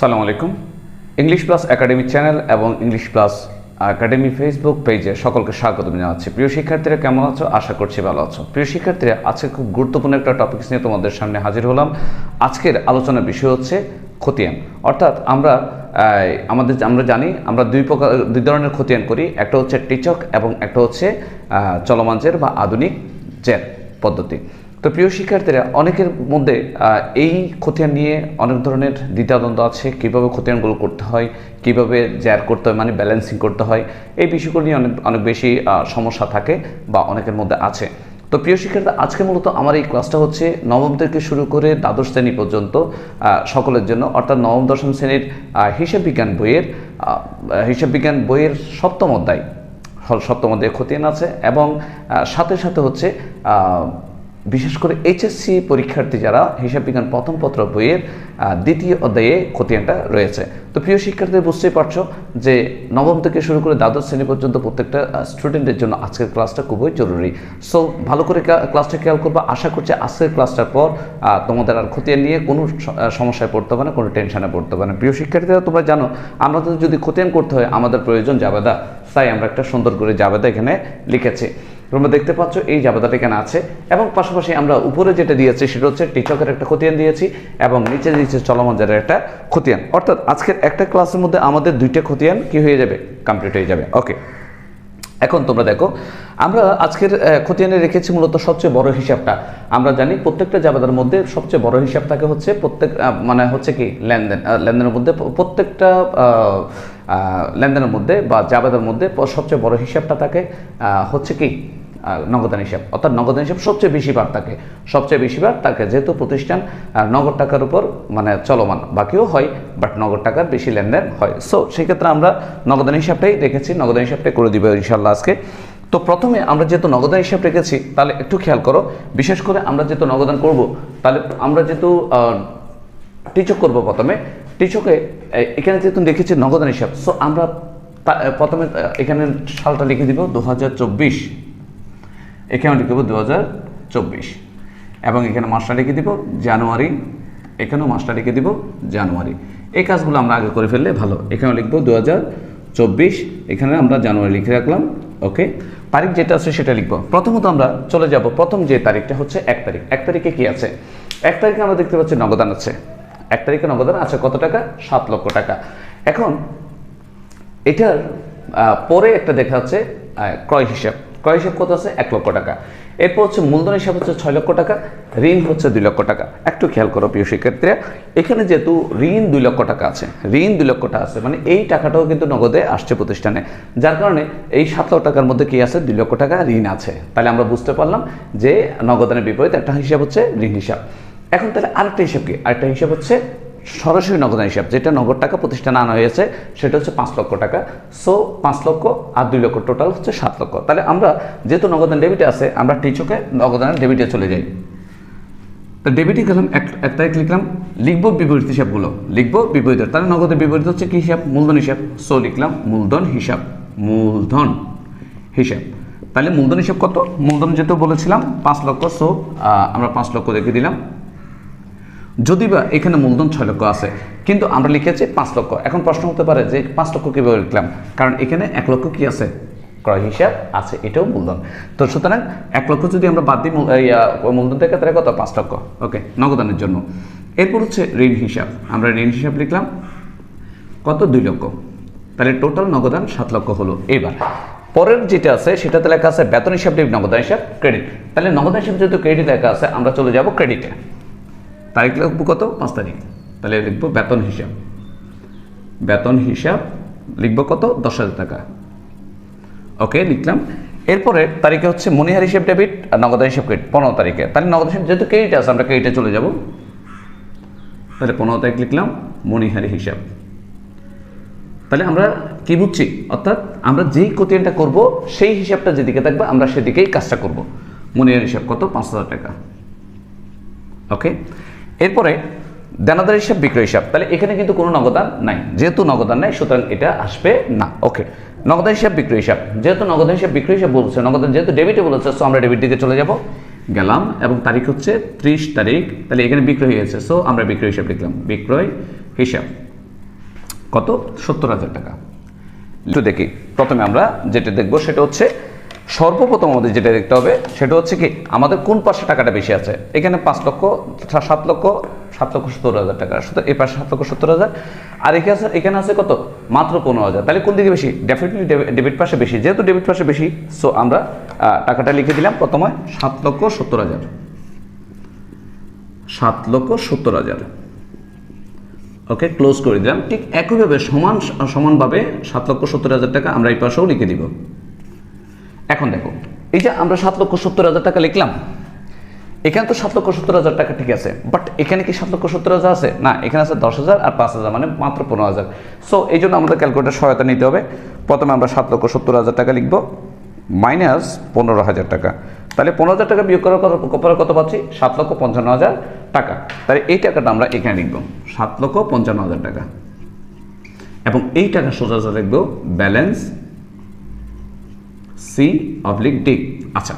সালাম আলাইকুম। English plus academy channel এবং ইংলিশ প্লাস একাডেমি ফেসবুক পেজে সকলকে স্বাগত জানাচ্ছি। প্রিয় শিক্ষার্থীরা, কেমন আছো? আশা করছি ভালো আছো। প্রিয় শিক্ষার্থীরা, আজকে খুব গুরুত্বপূর্ণ একটা টপিকস নিয়ে তোমাদের সামনে হাজির হলাম। আজকের আলোচনার বিষয় হচ্ছে খতিয়ান। অর্থাৎ আমরা আমাদের আমরা জানি, আমরা দুই প্রকার, দুই ধরনের খতিয়ান করি। একটা হচ্ছে টিচক এবং একটা হচ্ছে চলমান জের বা আধুনিক জের পদ্ধতি। তো প্রিয় শিক্ষার্থীরা, অনেকের মধ্যে এই খতিয়ান নিয়ে অনেক ধরনের দ্বিধাদ্বন্দ্ব আছে। কীভাবে খতিয়ানগুলো করতে হয়, কীভাবে জ্যার করতে হয় মানে ব্যালেন্সিং করতে হয়, এই বিষয়গুলো নিয়ে অনেক অনেক বেশি সমস্যা থাকে বা অনেকের মধ্যে আছে। তো প্রিয় শিক্ষার্থী আজকে মূলত আমার এই ক্লাসটা হচ্ছে নবম থেকে শুরু করে দ্বাদশ শ্রেণি পর্যন্ত সকলের জন্য, অর্থাৎ নবম, দশম শ্রেণির হিসাব বিজ্ঞান বইয়ের হিসাব বিজ্ঞান বইয়ের সপ্তম অধ্যায়, সপ্তম অধ্যায়ে খতিয়ান আছে এবং সাথে সাথে হচ্ছে বিশেষ করে এইচএসসি পরীক্ষার্থী যারা হিসাব বিজ্ঞান প্রথম পত্র বইয়ের দ্বিতীয় অধ্যায়ে খতিয়ানটা রয়েছে। তো প্রিয় শিক্ষার্থী, বুঝতেই পারছ যে নবম থেকে শুরু করে দ্বাদশ শ্রেণি পর্যন্ত প্রত্যেকটা স্টুডেন্টের জন্য আজকের ক্লাসটা খুবই জরুরি। সো ভালো করে ক্লাসটা খেয়াল করব। আশা করছি আজকের ক্লাসটার পর তোমাদের আর খতিয়ান নিয়ে কোনো সমস্যায় পড়তে হবে না, কোনো টেনশনে পড়তে হবে না। প্রিয় শিক্ষার্থীরা, তোমরা জানো, আমাদের যদি খতিয়ান করতে হয়, আমাদের প্রয়োজন জাবেদা। তাই আমরা একটা সুন্দর করে জাবেদা এখানে লিখেছি। তোমরা দেখতে পাচ্ছ এই জাবেদাটা এখানে আছে। এবং পাশাপাশি আমরা উপরে যেটা দিয়েছি, সেটা হচ্ছে টিচকের একটা খতিয়ান দিয়েছি এবং নিচে দিয়েছি চলমান জারের একটা খতিয়ান। অর্থাৎ আজকের একটা ক্লাসের মধ্যে আমাদের দুইটা খতিয়ান কি হয়ে যাবে? কমপ্লিট হয়ে যাবে। ওকে এখন তোমরা দেখো, আমরা আজকের খতিয়ানে রেখেছি মূলত সবচেয়ে বড় হিসাবটা। আমরা জানি প্রত্যেকটা জাবেদার মধ্যে সবচেয়ে বড় হিসাব থাকে হচ্ছে প্রত্যেক মানে হচ্ছে কি, লেনদেন লেনদেনের মধ্যে প্রত্যেকটা লেনদেনের মধ্যে বা জাবেদার মধ্যে সবচেয়ে বড় হিসাবটা থাকে হচ্ছে কি নগদান হিসাব। অর্থাৎ নগদান হিসাব সবচেয়ে বেশি বার থাকে। সবচেয়ে বেশি বার থাকে যেহেতু প্রতিষ্ঠান নগদ টাকার উপর মানে চলমান বাকিও হয় বাট নগদ টাকার বেশি লেনদেন হয়। সো সেক্ষেত্রে আমরা নগদান হিসাবটাই রেখেছি, নগদান হিসাবটাই করে দিব ইনশাল্লাহ আজকে। তো প্রথমে আমরা যেহেতু নগদান হিসাব রেখেছি, তাহলে একটু খেয়াল করো, বিশেষ করে আমরা যেহেতু নগদান করব, তাহলে আমরা যেহেতু টিচক করব প্রথমে। টিচকে এখানে যেহেতু লিখেছি নগদান হিসাব সো আমরা প্রথমে এখানে সালটা লিখে দিব দু হাজার চব্বিশ। এখানে লিখে দু এবং এখানে মাসটা লিখে দিব জানুয়ারি। এখানেও মাসটা লিখে দিব জানুয়ারি। এই কাজগুলো আমরা আগে করে ফেললে ভালো। এখানে লিখব দু এখানে আমরা জানুয়ারি লিখে রাখলাম। ওকে? তারিখ যেটা আছে সেটা লিখব। প্রথমত আমরা চলে যাব। প্রথম যে তারিখটা হচ্ছে এক তারিখ। এক তারিখে কি আছে? এক তারিখে আমরা দেখতে পাচ্ছি নগদান আছে। এক তারিখে নগদান আছে কত টাকা? সাত লক্ষ টাকা। এখন এটার পরে একটা দেখা যাচ্ছে ক্রয় হিসাব। ক্রয় হিসাব কত আছে? এক লক্ষ টাকা। এরপর হচ্ছে মূলধন হিসাব হচ্ছে ছয় লক্ষ টাকা, ঋণ হচ্ছে দুই লক্ষ টাকা। একটু খেয়াল করো প্রিয় শিক্ষার্থীরা, এখানে যেহেতু ঋণ দুই লক্ষ টাকা আছে, ঋণ দুই লক্ষ টাকা আছে মানে এই টাকাটাও কিন্তু নগদে আসছে প্রতিষ্ঠানে। যার কারণে এই সাত লক্ষ টাকার মধ্যে কি আছে? দুই লক্ষ টাকা ঋণ আছে। তাহলে আমরা বুঝতে পারলাম যে নগদানের বিপরীত একটা হিসাব হচ্ছে ঋণ হিসাব। এখন তাহলে আরেকটা হিসাব কি? আরেকটা হিসাব হচ্ছে সরাসরি নগদান হিসাব, যেটা নগদ টাকা প্রতিষ্ঠানে আনা হয়েছে, সেটা হচ্ছে পাঁচ লক্ষ টাকা। সো পাঁচ লক্ষ আর দুই লক্ষ টোটাল হচ্ছে সাত লক্ষ। তাহলে আমরা যেহেতু নগদান ডেবিটে আছে, আমরা টিচকে নগদানের ডেবিটে চলে যাই। তো ডেবিটে গেলাম, এক এক তারিখ লিখলাম লিখব বিপরীত হিসাবগুলো। লিখব বিপরীত, তাহলে নগদের বিপরীত হচ্ছে কি হিসাব? মূলধন হিসাব। সো লিখলাম মূলধন হিসাব মূলধন হিসাব। তাহলে মূলধন হিসাব কত? মূলধন যেহেতু বলেছিলাম, পাঁচ লক্ষ সো আমরা পাঁচ লক্ষ রেখে দিলাম। যদি বা এখানে মূলধন ছয় লক্ষ আছে, কিন্তু আমরা লিখেছি পাঁচ লক্ষ। এখন প্রশ্ন হতে পারে যে পাঁচ লক্ষ কীভাবে লিখলাম? কারণ এখানে এক লক্ষ কি আছে? ক্রয় হিসাব আছে, এটাও মূলধন। তো সুতরাং এক লক্ষ যদি আমরা বাদ দিই মূলধন থেকে তাহলে কত? পাঁচ লক্ষ। ওকে, নগদানের জন্য। এরপর হচ্ছে ঋণ হিসাব। আমরা ঋণ হিসাব লিখলাম কত? দুই লক্ষ। তাহলে টোটাল নগদান সাত লক্ষ হলো। এবার, পরের যেটা আছে, সেটাতে লেখা আছে বেতন হিসাব, নগদান হিসাব ক্রেডিট তাহলে নগদান হিসাব যেহেতু ক্রেডিট লেখা আছে, আমরা চলে যাব ক্রেডিটে তারিখ লিখব কত? পাঁচ তারিখ। তাহলে লিখব বেতন হিসাব। বেতন হিসাব লিখব কত? দশ হাজার টাকা। ওকে লিখলাম। এরপরে তারিখে হচ্ছে মনিহার হিসাব ডেবিট আর নগদান হিসাব ক্রেডিট পনেরো তারিখে। তাহলে নগদ হিসেব যেহেতু ক্রেডিট আছে, আমরা ক্রেডিটে চলে যাব। তাহলে পনেরো তারিখ লিখলাম, মনিহারি হিসাব। তাহলে আমরা কি বুঝছি? অর্থাৎ আমরা যেই কোতিয়ানটা করব, সেই হিসাবটা যেদিকে থাকবে, আমরা সেদিকেই কাজটা করব। মনিহার হিসাব কত? পাঁচ হাজার টাকা। ওকে এরপরে দেনাদার হিসাব, বিক্রয় হিসাব। তাহলে এখানে কিন্তু কোনো নগদান নাই। যেহেতু নগদান নাই, সুতরাং এটা আসবে না। ওকে, নগদান হিসাব, বিক্রয় হিসাব। যেহেতু নগদান হিসাব, বিক্রয় হিসাব বলছে, নগদান যেহেতু ডেবিটে বলেছে সো আমরা ডেবিট দিকে চলে যাব। গেলাম, এবং তারিখ হচ্ছে ত্রিশ তারিখ। তাহলে এখানে বিক্রয় হয়েছে সো আমরা বিক্রয় হিসাব লিখলাম। বিক্রয় হিসাব। কত? সত্তর হাজার টাকা। একটু দেখি। প্রথমে আমরা যেটা দেখব, সেটা হচ্ছে সর্বপ্রথম আমাদের যেটা দেখতে হবে, সেটা হচ্ছে কি আমাদের কোন পাশে টাকাটা বেশি আছে? এখানে পাঁচ লক্ষ সাত লক্ষ সাত লক্ষ সত্তর হাজার টাকা। এই পাশে সাত লক্ষ সত্তর হাজার। আর এখানে আছে এখানে আছে কত? মাত্র পনেরো হাজার। তাহলে কোন দিকে বেশি? ডেফিনেটলি ডেবিট পাশে বেশি। যেহেতু ডেবিট পাশে বেশি সো আমরা টাকাটা লিখে দিলাম প্রথমে সাত লক্ষ সত্তর হাজার। সাত লক্ষ সত্তর হাজার। ওকে ক্লোজ করে দিলাম। ঠিক একইভাবে সমান, সমানভাবে সাত লক্ষ সত্তর হাজার টাকা আমরা এই পাশেও লিখে দিব। এখন দেখো, এই যে আমরা সাত লক্ষ সত্তর হাজার টাকা লিখলাম, এখানে তো সাত লক্ষ সত্তর হাজার টাকা ঠিক আছে বাট এখানে কি সাত লক্ষ সত্তর হাজার আছে? না, এখানে আছে দশ হাজার আর পাঁচ হাজার মানে মাত্র পনেরো হাজার। সো এই জন্য আমাদের ক্যালকুলেটার সহায়তা নিতে হবে। প্রথমে আমরা সাত লক্ষ সত্তর হাজার টাকা লিখব মাইনাস পনেরো হাজার টাকা। তাহলে পনেরো হাজার টাকা বিয়োগ করার পরে কত পাচ্ছি সাত লক্ষ পঞ্চান্ন হাজার টাকা। তাহলে এই টাকাটা আমরা এখানে লিখব, সাত লক্ষ পঞ্চান্ন হাজার টাকা। এবং এই টাকা সোজা লিখব ব্যালেন্স সি অবলিক ডি আচ্ছা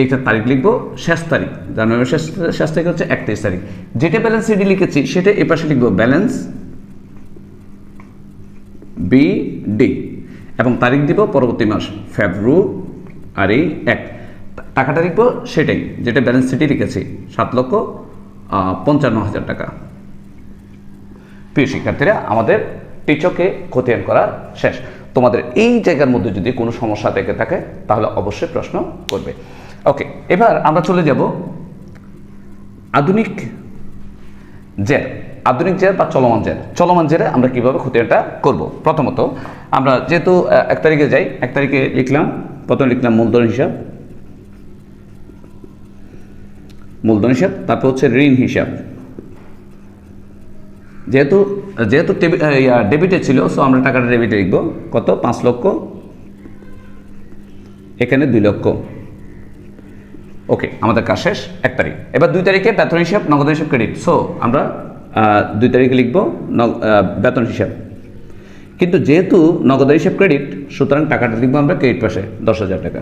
এইটার তারিখ লিখব, শেষ তারিখ জানুয়ারি শেষ শেষ তারিখ হচ্ছে একত্রিশ তারিখ। যেটা ব্যালেন্স সিডি লিখেছি, সেটা এ পাশে লিখব ব্যালেন্স বি ডি এবং তারিখ দিব পরবর্তী মাস ফেব্রুয়ারি এক। টাকাটা লিখব সেটাই, যেটা ব্যালেন্স সিটি লিখেছি, সাত লক্ষ পঞ্চান্ন হাজার টাকা। প্রিয় শিক্ষার্থীরা, আমাদের টিচকে খতিয়ান করা শেষ। তোমাদের এই জায়গার মধ্যে যদি কোনো সমস্যা থেকে থাকে, তাহলে অবশ্যই প্রশ্ন করবে। ওকে এবার আমরা চলে যাব আধুনিক জের। আধুনিক জের বা চলমান জের। চলমান জেরে আমরা কীভাবে খতিয়ানটা করব? প্রথমত, আমরা যেহেতু এক তারিখে যাই, এক তারিখে লিখলাম, প্রথমে লিখলাম মূলধন হিসাব। মূলধন হিসাব, তারপর হচ্ছে ঋণ হিসাব। যেহেতু যেহেতু ডেবিটে ছিল সো আমরা টাকাটা ডেবিটে লিখব। কত? পাঁচ লক্ষ। এখানে দুই লক্ষ। ওকে আমাদের কাজ শেষ। এক তারিখ। এবার দুই তারিখে বেতন হিসাব, নগদ হিসাব ক্রেডিট সো আমরা দুই তারিখে লিখব বেতন হিসাব। কিন্তু যেহেতু নগদ হিসাব ক্রেডিট সুতরাং টাকাটা লিখব আমরা ক্রেডিট পাশে দশ হাজার টাকা।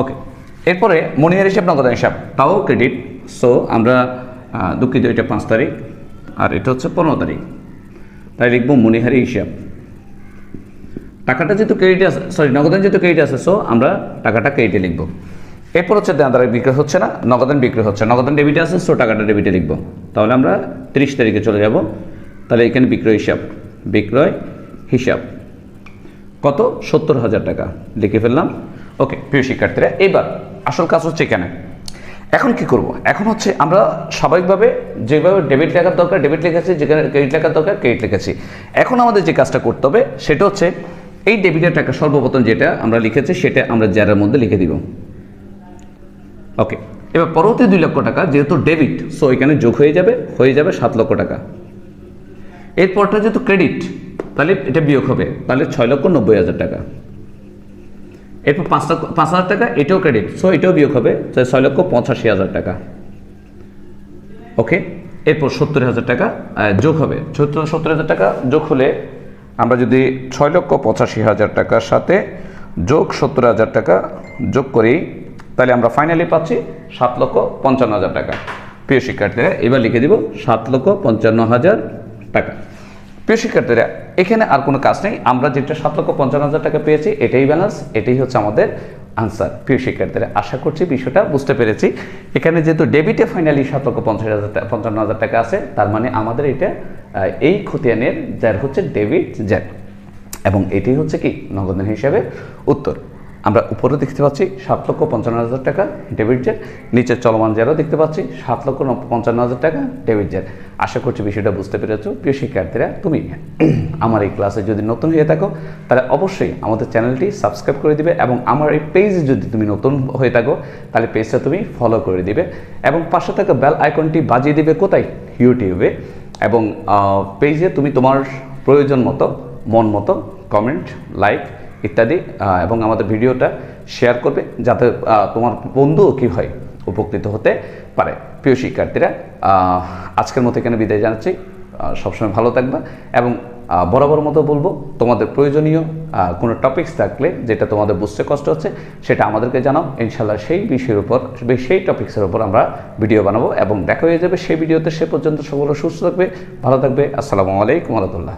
ওকে এরপরে মনিহার হিসাব, নগদ হিসাব। তাও ক্রেডিট সো আমরা দুঃখিত, এটা পাঁচ তারিখ। আর এটা হচ্ছে পনেরো তারিখ। তাই লিখব মনিহারি হিসাব। টাকাটা যেহেতু ক্রেডিট আছে সরি নগদান যেহেতু ক্রেডিট আছে সো আমরা টাকাটা ক্রেডিটে লিখব। এরপর হচ্ছে দেনাদারে বিক্রি হচ্ছে না, নগদান বিক্রি হচ্ছে। নগদান ডেবিটে আছে সো টাকাটা ডেবিটে লিখব। তাহলে আমরা তিরিশ তারিখে চলে যাব। তাহলে এখানে বিক্রয় হিসাব বিক্রয় হিসাব। কত? সত্তর হাজার টাকা। লিখে ফেললাম। ওকে প্রিয় শিক্ষার্থীরা, এবার আসল কাজ হচ্ছে এখানে। এখন কি করব? এখন হচ্ছে আমরা স্বাভাবিকভাবে যেভাবে ডেবিট লেখার দরকার ডেবিট লিখেছি যেখানে ক্রেডিট লেখার দরকার ক্রেডিট লিখেছি এখন আমাদের যে কাজটা করতে হবে, সেটা হচ্ছে এই ডেবিটের টাকা সর্বপ্রথম যেটা আমরা লিখেছি, সেটা আমরা জ্যারের মধ্যে লিখে দিব। ওকে এবার পরবর্তী দুই লক্ষ টাকা, যেহেতু ডেবিট সো এখানে যোগ হয়ে যাবে হয়ে যাবে সাত লক্ষ টাকা। এরপরটা যেহেতু ক্রেডিট তাহলে এটা বিয়োগ হবে, তাহলে ছয় লক্ষ নব্বই হাজার টাকা। এরপর পাঁচ লক্ষ পাঁচ হাজার টাকা, এটাও ক্রেডিট সো এটাও বিয়োগ হবে, তাহলে ছয় লক্ষ পঁচাশি হাজার টাকা। ওকে এরপর সত্তর হাজার টাকা যোগ হবে। সত্তর হাজার টাকা যোগ হলে আমরা যদি ছয় লক্ষ পঁচাশি হাজার টাকার সাথে যোগ সত্তর হাজার টাকা যোগ করি, তাহলে আমরা ফাইনালি পাচ্ছি সাত লক্ষ পঞ্চান্ন হাজার টাকা। প্রিয় শিক্ষার্থীরা, এবার লিখে দিব সাত লক্ষ পঞ্চান্ন হাজার টাকা। প্রিয় শিক্ষার্থীরা, এখানে আর কোনো কাজ নেই। আমরা যেটা সাত লক্ষ পঞ্চান্ন হাজার টাকা পেয়েছি, এটাই ব্যালেন্স এটাই হচ্ছে আমাদের আনসার প্রিয় শিক্ষার্থীরা, আশা করছি বিষয়টা বুঝতে পেরেছি। এখানে যেহেতু ডেবিটে ফাইনালি সাত লক্ষ পঞ্চাশ হাজার পঞ্চান্ন হাজার টাকা আছে, তার মানে আমাদের এটা এই খতিয়ানের যার হচ্ছে ডেবিট জ্যাট এবং এটি হচ্ছে কি? নগদন হিসাবে উত্তর। আমরা উপরে দেখতে পাচ্ছি সাত লক্ষ পঞ্চান্ন হাজার টাকা ডেবিট জেট নিচে চলমান জেরও দেখতে পাচ্ছি সাত লক্ষ পঞ্চান্ন হাজার টাকা ডেবিট জেট আশা করছি বিষয়টা বুঝতে পেরেছ। প্রিয় শিক্ষার্থীরা, তুমি আমার এই ক্লাসে যদি নতুন হয়ে থাকো, তাহলে অবশ্যই আমাদের চ্যানেলটি সাবস্ক্রাইব করে দিবে এবং আমার এই পেজে যদি তুমি নতুন হয়ে থাকো, তাহলে পেজটা তুমি ফলো করে দিবে এবং পাশে থাকা বেল আইকনটি বাজিয়ে দিবে কোথায়? ইউটিউবে এবং পেজে তুমি তোমার প্রয়োজন মতো, মন মতো কমেন্ট লাইক ইত্যাদি এবং আমাদের ভিডিওটা শেয়ার করবে যাতে তোমার বন্ধুও কী হয় উপকৃত হতে পারে। প্রিয় শিক্ষার্থীরা আজকের মতো এখানে বিদায় জানাচ্ছি। সবসময় ভালো থাকবা এবং বরাবর মতো বলব, তোমাদের প্রয়োজনীয় কোনো টপিকস থাকলে যেটা তোমাদের বুঝতে কষ্ট হচ্ছে, সেটা আমাদেরকে জানাও। ইনশাল্লাহ সেই বিষয়ের উপর, সেই টপিক্সের উপর আমরা ভিডিও বানাবো এবং দেখা হয়ে যাবে সেই ভিডিওতে সে পর্যন্ত সকলে সুস্থ থাকবে, ভালো থাকবে। আসসালামু আলাইকুম রহমতুল্লাহ।